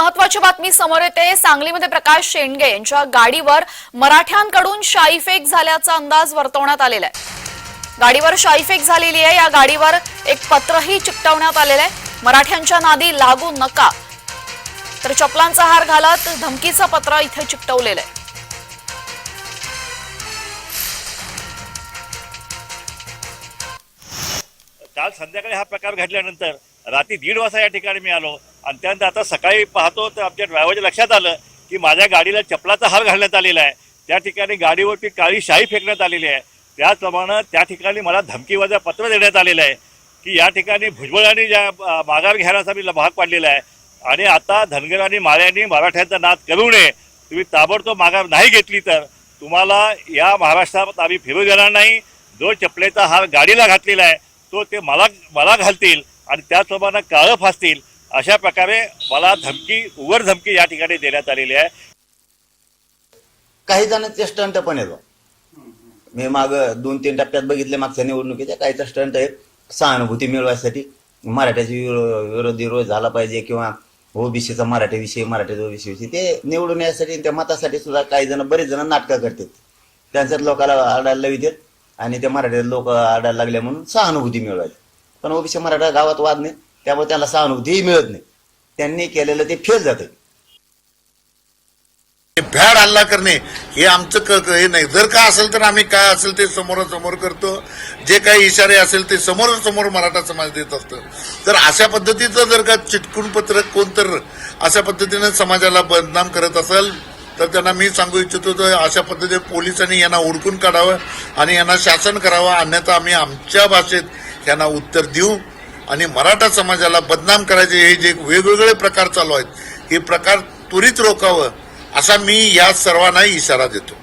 महत्वाची बातमी समोर येते. सांगलीमध्ये प्रकाश शेंडगे यांच्या गाडीवर मराठ्यांकडून शाईफेक झाल्याचा अंदाज वर्तवण्यात आलेला आहे. गाडीवर शाईफेक झालेली आहे. या गाडीवर एक पत्रही चिकटवण्यात आलेलं आहे. मराठ्यांच्या नादी लागू नका. तर चपलांचा हार घालत धमकीचं पत्र इथे चिकटवलेलं आहे. काल संध्याकाळी हा प्रकार घडल्यानंतर रात्री दीड वाजता या ठिकाणी मी आलो. आणि त्यानंतर आता सकाळी पाहतो तर आमच्या ड्रायव्हरच्या लक्षात आलं की माझ्या गाडीला चपलाचा हार घालण्यात आलेला आहे. त्या ठिकाणी गाडीवरती काळी शाई फेकण्यात आलेली आहे. त्याचप्रमाणे त्या ठिकाणी मला धमकीवाजा पत्र देण्यात आलेलं आहे की या ठिकाणी भुजबळांनी ज्या माघार घ्यायला मी भाग पाडलेला आहे. आणि आता धनगर आणि माळ्यांनी मराठ्यांचा नाद करू नये. तुम्ही ताबडतोब माघार नाही घेतली तर तुम्हाला या महाराष्ट्रात आम्ही फिरू देणार नाही. जो चपलेचा हार गाडीला घातलेला आहे तो ते मला मला घालतील आणि त्याचप्रमाणे काळं फासतील. अशा प्रकारे मला धमकी उघड धमकी या ठिकाणी देण्यात आलेली आहे. काही जण ते स्टंट पण येतो मी माग दोन तीन टप्प्यात बघितले मागच्या निवडणुकीच्या. काहीचा स्टंट आहेत. सहानुभूती मिळवायसाठी मराठ्याची विरो- विरोधी रोज झाला पाहिजे किंवा ओबीसीचा मराठीविषयी मराठ्याचा ओबीसीविषयी ते निवडून यासाठी त्या मतासाठी सुद्धा काही जण बरेच जण नाटकं करतात. त्यांच्यात लोकांना आडायला लावितात आणि ते मराठी लोक आडायला लागले म्हणून सहानुभूती मिळवायची. पण ओबीसी मराठा गावात वाद नाही. त्यामुळे त्यांना सहानुभूतीही मिळत नाही. त्यांनी केलेलं ते फेल जाते. भ्याड हल्ला करणे हे आमचं क हे नाही. जर का असेल तर आम्ही काय असेल ते समोरासमोर करतो. जे काही इशारे असेल ते समोरासमोर मराठा समाज देत असतो. तर अशा पद्धतीचं जर का चिटकून पत्रक कोण तर अशा पद्धतीनं समाजाला बदनाम करत असेल तर त्यांना मी सांगू इच्छितो तर अशा पद्धतीने पोलिसांनी यांना ओळखून काढावं आणि यांना शासन करावं. अन्यथा आम्ही आमच्या भाषेत यांना उत्तर देऊ. आणि मराठा समाजाला बदनाम करायचे हे जे वेगवेगळे प्रकार चालू आहेत हे प्रकार त्वरित रोखावं असा मी या सर्वांना इशारा देतो.